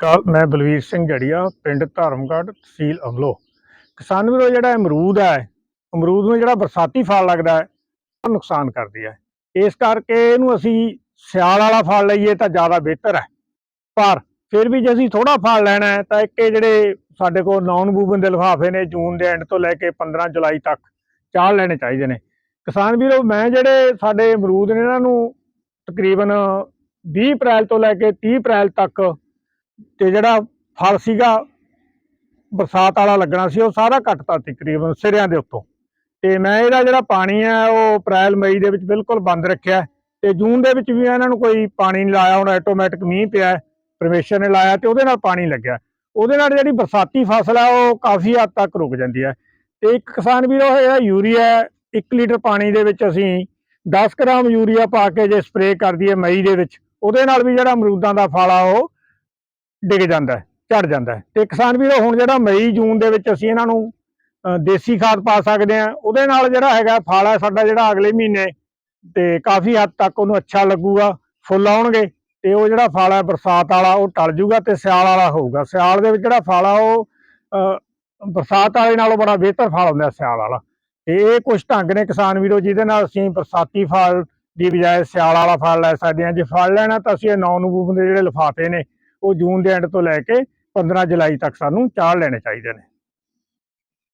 ਕੱਲ ਮੈਂ ਬਲਵੀਰ ਸਿੰਘ ਜੜੀਆ, ਪਿੰਡ ਧਰਮਗੜ੍ਹ, ਤਹਿਸੀਲ ਅਮਲੋ ਕਿਸਾਨ ਵੀਰੋ, ਜਿਹੜਾ ਅਮਰੂਦ ਹੈ, ਅਮਰੂਦ ਨੂੰ ਜਿਹੜਾ ਬਰਸਾਤੀ ਫਲ ਲੱਗਦਾ ਹੈ, ਉਹ ਨੁਕਸਾਨ ਕਰਦੀ ਹੈ। ਇਸ ਕਰਕੇ ਇਹਨੂੰ ਅਸੀਂ ਸਿਆਲ ਵਾਲਾ ਫਲ ਲਈਏ ਤਾਂ ਜ਼ਿਆਦਾ ਬਿਹਤਰ ਹੈ। ਪਰ ਫਿਰ ਵੀ ਜੇ ਅਸੀਂ ਥੋੜਾ ਫਲ ਲੈਣਾ ਹੈ, ਤਾਂ ਇੱਕ ਇਹ ਜਿਹੜੇ ਸਾਡੇ ਕੋਲ ਨੌਨ ਬੂਬਨ ਦੇ ਲਿਫਾਫੇ ਨੇ, ਜੂਨ ਦੇ ਐਂਡ ਤੋਂ ਲੈ ਕੇ 15 ਜੁਲਾਈ ਤੱਕ ਚਾਰ ਲੈਣੇ ਚਾਹੀਦੇ ਨੇ। ਕਿਸਾਨ ਵੀਰੋ, ਮੈਂ ਜਿਹੜੇ ਸਾਡੇ ਅਮਰੂਦ ਨੇ ਇਹਨਾਂ ਨੂੰ ਤਕਰੀਬਨ 20 ਅਪ੍ਰੈਲ ਤੋਂ ਲੈ ਕੇ 30 ਅਪ੍ਰੈਲ ਤੱਕ ਤੇ ਜਿਹੜਾ ਫਲ ਸੀਗਾ, ਬਰਸਾਤ ਵਾਲਾ ਲੱਗਣਾ ਸੀ, ਉਹ ਸਾਰਾ ਕੱਟਤਾ ਤਕਰੀਬਨ ਸਿਰਿਆਂ ਦੇ ਉੱਤੋਂ। ਤੇ ਮੈਂ ਇਹਦਾ ਜਿਹੜਾ ਪਾਣੀ ਹੈ ਉਹ ਅਪ੍ਰੈਲ, ਮਈ ਦੇ ਵਿੱਚ ਬਿਲਕੁਲ ਬੰਦ ਰੱਖਿਆ। ਤੇ ਜੂਨ ਦੇ ਵਿੱਚ ਵੀ ਇਹਨਾਂ ਨੂੰ ਕੋਈ ਪਾਣੀ ਨਹੀਂ ਲਾਇਆ, ਹੁਣ ਆਟੋਮੈਟਿਕ ਮੀਂਹ ਪਿਆ ਪਰਮੇਸ਼ਰ ਨੇ ਲਾਇਆ ਤੇ ਉਹਦੇ ਨਾਲ ਪਾਣੀ ਲੱਗਿਆ। ਉਹਦੇ ਨਾਲ ਜਿਹੜੀ ਬਰਸਾਤੀ ਫਸਲ ਹੈ ਉਹ ਕਾਫੀ ਹੱਦ ਤੱਕ ਰੁਕ ਜਾਂਦੀ ਹੈ ਤੇ ਇੱਕ ਕਿਸਾਨ ਵੀਰੋ, ਇਹਦਾ ਯੂਰੀਆ 1 ਲੀਟਰ ਪਾਣੀ ਦੇ ਵਿੱਚ ਅਸੀਂ 10 ਗ੍ਰਾਮ ਯੂਰੀਆ ਪਾ ਕੇ ਜੇ ਸਪਰੇਅ ਕਰ ਦਈਏ ਮਈ ਦੇ ਵਿੱਚ, ਉਹਦੇ ਨਾਲ ਵੀ ਜਿਹੜਾ ਅਮਰੂਦਾਂ ਦਾ ਫਲ ਆ, ਉਹ ਡਿੱਗ ਜਾਂਦਾ ਹੈ ਝੜ ਜਾਂਦਾ ਹੈ। ਤੇ ਕਿਸਾਨ ਵੀਰੋ ਹੁਣ ਜਿਹੜਾ ਮਈ ਜੂਨ ਦੇ ਵਿੱਚ ਅਸੀਂ ਇਹਨਾਂ ਨੂੰ ਦੇਸੀ ਖਾਦ ਪਾ ਸਕਦੇ ਆ ਉਹਦੇ ਨਾਲ ਜਿਹੜਾ ਹੈਗਾ ਫਲ ਹੈ ਸਾਡਾ ਜਿਹੜਾ ਅਗਲੇ ਮਹੀਨੇ ਤੇ ਕਾਫੀ ਹੱਦ ਤੱਕ ਉਹਨੂੰ ਅੱਛਾ ਲੱਗੂਗਾ ਫੁੱਲ ਆਉਣਗੇ ਤੇ ਉਹ ਜਿਹੜਾ ਫਲ ਹੈ ਬਰਸਾਤ ਵਾਲਾ ਉਹ ਟਲ ਜੂਗਾ ਤੇ ਸਿਆਲ ਵਾਲਾ ਹੋਊਗਾ। ਸਿਆਲ ਦੇ ਵਿੱਚ ਜਿਹੜਾ ਫਲ ਆ ਉਹ ਅ, ਬਰਸਾਤ ਵਾਲੇ ਨਾਲੋਂ ਬੜਾ ਬਿਹਤਰ ਫਲ ਹੁੰਦਾ ਸਿਆਲ ਵਾਲਾ। ਤੇ ਇਹ ਕੁਝ ਢੰਗ ਨੇ ਕਿਸਾਨ ਵੀਰੋ ਜਿਹਦੇ ਨਾਲ ਅਸੀਂ ਬਰਸਾਤੀ ਫਲ ਦੀ ਬਜਾਏ ਸਿਆਲ ਵਾਲਾ ਫਲ ਲੈ ਸਕਦੇ ਹਾਂ। ਜੇ ਫਲ ਲੈਣਾ ਤਾਂ ਅਸੀਂ ਇਹ ਨੌ ਨੂੰ ਦੇ ਜਿਹੜੇ ਲਿਫਾਫੇ ਨੇ ਉਹ ਜੂਨ ਦੇ ਐਂਡ ਤੋਂ ਲੈ ਕੇ 15 ਜੁਲਾਈ ਤੱਕ ਸਾਨੂੰ ਚਾੜ ਲੈਣੇ ਚਾਹੀਦੇ ਨੇ।